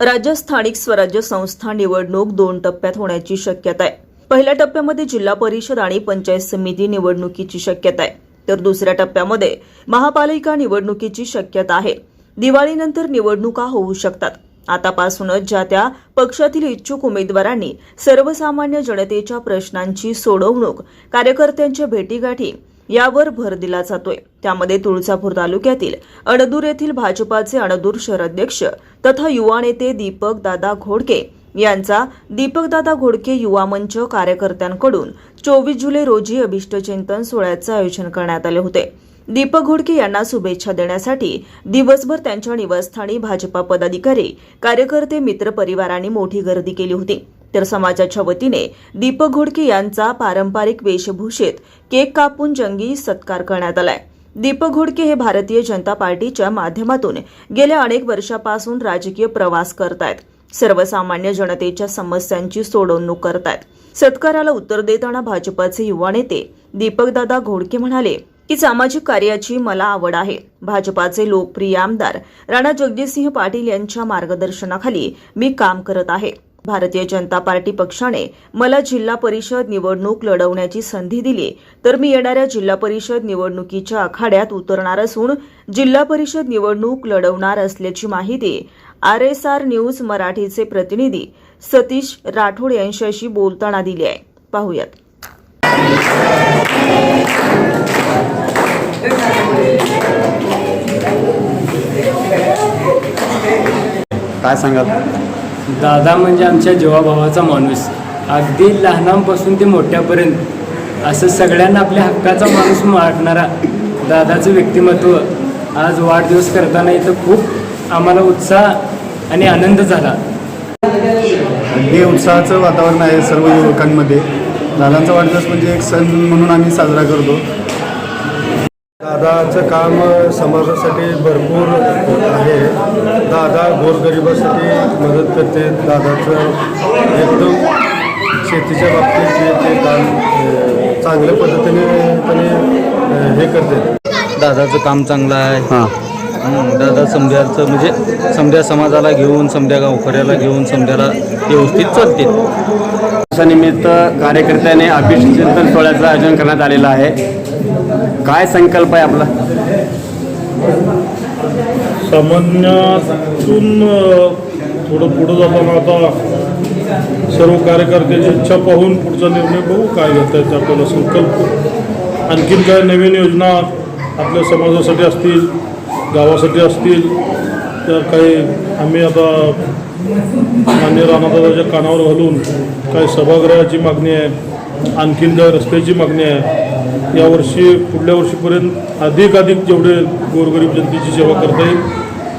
राज्य स्थानिक स्वराज्य संस्था निवडणूक दोन टप्प्यात होण्याची शक्यता आहे. पहिल्या टप्प्यामध्ये जिल्हा परिषद आणि पंचायत समिती निवडणुकीची शक्यता आहे. तर दुसऱ्या टप्प्यामध्ये महापालिका निवडणुकीची शक्यता आहे. दिवाळीनंतर निवडणुका होऊ शकतात. आतापासूनच ज्या त्या पक्षातील इच्छुक उमेदवारांनी सर्वसामान्य जनतेच्या प्रश्नांची सोडवणूक कार्यकर्त्यांच्या भेटीगाठी यावर भर दिला जातोय. त्यामध्ये तुळजापूर तालुक्यातील अणदूर येथील भाजपाचे अणदूर शहराध्यक्ष तथा युवा नेते दीपक दादा घोडके यांचा दीपकदादा घोडके युवा मंच कार्यकर्त्यांकडून चोवीस जुलै रोजी अभिष्टचिंतन सोहळ्याचं आयोजन करण्यात आले होते. दीपक घोडके यांना शुभेच्छा देण्यासाठी दिवसभर त्यांच्या निवासस्थानी भाजपा पदाधिकारी कार्यकर्ते मित्रपरिवारांनी मोठी गर्दी केली होती. तर समाजाच्या वतीने दीपक घोडके यांचा पारंपरिक वेशभूषेत केक कापून जंगी सत्कार करण्यात आलाय. दीपक घोडके हे भारतीय जनता पार्टीच्या माध्यमातून गेल्या अनेक वर्षापासून राजकीय प्रवास करतायत. सर्वसामान्य जनतेच्या समस्यांची सोडवणूक करतायत. सत्काराला उत्तर देताना भाजपाचे युवा नेते दीपकदादा घोडके म्हणाले की सामाजिक कार्याची मला आवड आहे. भाजपाचे लोकप्रिय आमदार राणा जगजितसिंह पाटील यांच्या मार्गदर्शनाखाली मी काम करत आहे. भारतीय जनता पार्टी पक्षाने मला जिल्हा परिषद निवडणूक लढवण्याची संधी दिली तर मी येणाऱ्या जिल्हा परिषद निवडणुकीच्या आखाड्यात उतरणार असून जिल्हा परिषद निवडणूक लढवणार असल्याची माहिती आर एस आर न्यूज मराठीचे प्रतिनिधी सतीश राठोड यांच्याशी बोलताना दिली आहे. पाहूयात. काय सांगाल? दादा म्हणजे आमच्या जीवाभावाचा माणूस. अगदी लहानांपासून ते मोठ्यापर्यंत असं सगळ्यांना आपल्या हक्काचा माणूस वाटणारा दादाचं व्यक्तिमत्व आज वाढदिवस करताना इथं खूप आम्हाला उत्साह आणि आनंद झाला. अगदी उत्साहाचं वातावरण आहे सर्व युवकांमध्ये. दादांचा वाढदिवस म्हणजे एक सण म्हणून आम्ही साजरा करतो. दादाचं काम समाजासाठी भरपूर दादा गोरगरिबासाठी मदत करते. दादाचं एकदम शेतीच्या बाबतीत जे ते काम चांगल्या पद्धतीने त्याने हे करते. दादाचं काम चांगलं आहे. हां. हं, दादा समजायचं म्हणजे समजा समाजाला घेऊन समजा गावकऱ्याला घेऊन समजाला व्यवस्थित चालते. निमित्त कार्यकर्त्याने अभिष्ट चिंतन सोहळ्याचं आयोजन करण्यात आलेलं आहे. काय संकल्प आहे आपला? सामान्यातून थोडं पुढं जाताना आता सर्व कार्यकर्त्याची इच्छा पाहून पुढचा निर्णय बघू काय घेता येतं आपल्याला संकल्प. आणखीन काय नवीन योजना आपल्या समाजासाठी असतील गावासाठी असतील त्या काही आम्ही आता मान्य राणादादाच्या कानावर घालून काही सभागृहाची मागणी आहे आणखीन काय रस्त्याची मागणी आहे यावर्षी पुढल्या वर्षीपर्यंत अधिक अधिक जेवढे गोरगरीब जनतेची सेवा करता येईल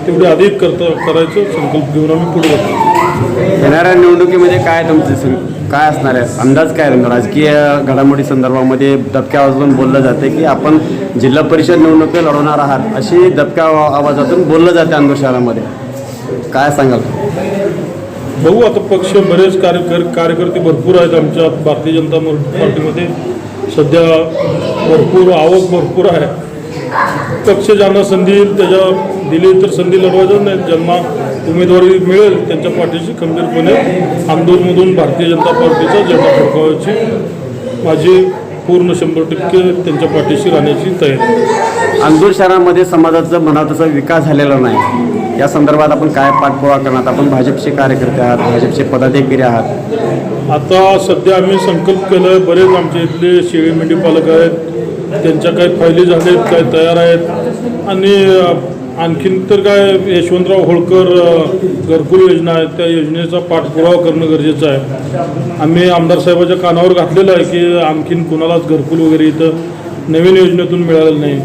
तेवढे अधिक करता करायचं संकल्प घेऊन आम्ही पुढे जातो. येणाऱ्या निवडणुकीमध्ये काय तुमचे सं- काय असणार आहे? अंदाज काय? राजकीय घडामोडी संदर्भामध्ये दबक्या आवाजातून बोललं जाते की आपण जिल्हा परिषद निवडणुकी लढवणार आहात अशी दबक्या आवा- आवाजातून बोललं जाते अंदूर शहरामध्ये काय सांगाल? बघू आता पक्ष बरेच कार्यकर कार्यकर्ते भरपूर आहेत आमच्या भारतीय जनता पार्टीमध्ये. सध्या भरपूर आवक भरपूर आहे. पक्ष ज्यांना संधी येईल त्याच्या दिली तर संधी लढवायचं नाही. ज्यांना उमेदवारी मिळेल त्यांच्या पाठीशी खंबीरपणे आंदोलनमधून भारतीय जनता पार्टीचा झेंडा फडकावायची माझी पूर्ण शंभर टक्के त्यांच्या पाठीशी राहण्याची तयारी. अंदूर शहरामध्ये समाजाचा मनात तसा विकास झालेला नाही. या संदर्भात आपण काय पाठपुरावा करणार आपण भाजपचे कार्यकर्ते आहात भाजपचे पदाधिकारी आहात. आता सध्या आम्ही संकल्प केला आहे बरेच आमच्या इथले शेळी मेंढी पालक आहेत त्यांच्या काही फायली झालेत काय तयार आहेत. आणि आणखीन तर काय यशवंतराव होळकर घरकुल योजना आहे त्या योजनेचा पाठपुरावा करणं गरजेचं आहे. आम्ही आमदार साहेबाच्या कानावर घातलेलं आहे की आणखीन कुणालाच घरकुल वगैरे इथं नवीन योजनेतून मिळालेलं नाही.